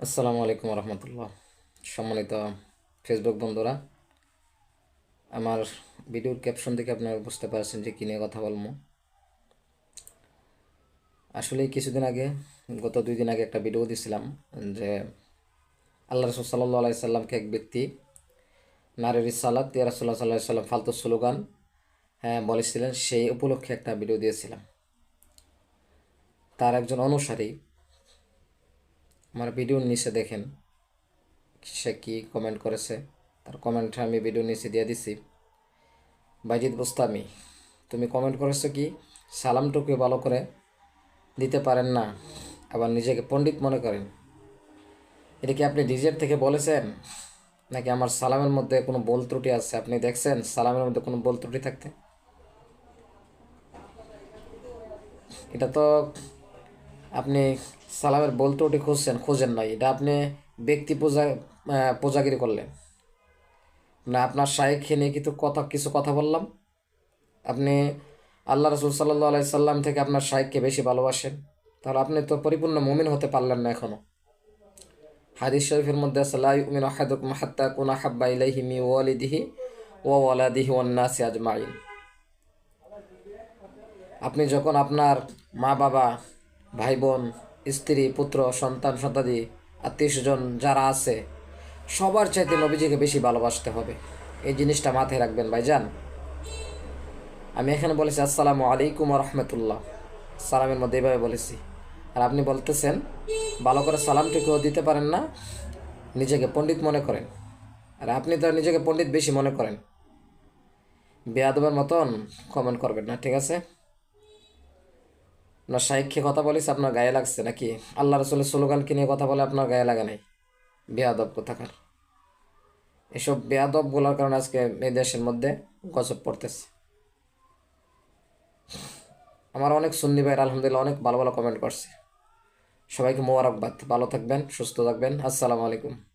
আসসালামু আলাইকুম রহমতুল্লাহ। সম্মানিত ফেসবুক বন্ধুরা, আমার ভিডিওর ক্যাপশন থেকে আপনারা বুঝতে পারছেন যে কী নিয়ে কথা বলব। আসলে কিছুদিন আগে, গত দুই দিন আগে একটা ভিডিও দিছিলাম যে আল্লাহ রসুল সাল্লাহ আলাই সাল্লামকে এক ব্যক্তি নারের সালাদ তিয়া রাসুল্লাহ সাল্লাহ সাল্লাম ফালতু স্লোগান হ্যাঁ বলেছিলেন, সেই উপলক্ষে একটা ভিডিও দিয়েছিলাম। তার একজন অনুসারী আমার ভিডিওর নিচে দেখেন সে কি কমেন্ট করেছে। তার কমেন্ট আমি ভিডিওর নিচে দিয়ে দিছি। বাইজিদ বুস্তামি, তুমি কমেন্ট করেছ কি? সালামটুকু ভালো করে দিতে পারেন না, আবার নিজেকে পণ্ডিত মনে করেন। এটা কি আপনি ডিজের থেকে বলেছেন? নাকি আমার সালামের মধ্যে কোনো বল ত্রুটি আছে? আপনি দেখছেন সালামের মধ্যে কোনো বল ত্রুটি থাকতে? এটা তো আপনি সালামের বল ত্রুটি খুঁজছেন, খুঁজেন নাই। এটা আপনি ব্যক্তি পূজা পূজাগিরি করলেন। না, আপনার শায়েখকে নিয়ে কিন্তু কথা, কিছু কথা বললাম। আপনি আল্লাহ রসুল সাল্লাহ আলাই সাল্লাম থেকে আপনার শায়েখকে বেশি ভালোবাসেন। তাহলে আপনি তো পরিপূর্ণ মুমিন হতে পারলেন না এখনও হাদিস শরীফের মধ্যে আজমাইন। আপনি যখন আপনার মা বাবা ভাই বোন স্ত্রী, পুত্র, সন্তান সন্তাদি আত্মীয় স্বজন যারা আছে, সবার চাইতে নবীজিকে বেশি ভালোবাসতে হবে। এই জিনিসটা মাথায় রাখবেন, ভাইজান। আমি এখানে বলেছি, আসসালামু আলাইকুম রহমতুল্লাহ। সালামের মধ্যে এইভাবে বলেছি। আর আপনি বলতেছেন, ভালো করে সালামটুকুও দিতে পারেন না, নিজেকে পণ্ডিত মনে করেন। আর আপনি তো নিজেকে পণ্ডিত বেশি মনে করেন। বেয়াদবের মতন কমেন্ট করবেন না, ঠিক আছে? আপনার সাহিত্যে কথা বলিস, আপনার গায়ে লাগছে নাকি? আল্লাহ রসুলের স্লোগানকে নিয়ে কথা বলে, আপনার গায়ে লাগে নাই? বেয়াদব কোথাকার। এসব বেয়াদবগুলোর কারণে আজকে এই দেশের মধ্যে গজব পড়তেছে। আমার অনেক সুন্নি ভাইয়ের আলহামদুলিল্লাহ অনেক ভালো ভালো কমেন্ট করছে। সবাইকে মোবারকবাদ। ভালো থাকবেন, সুস্থ থাকবেন। আসসালামু আলাইকুম।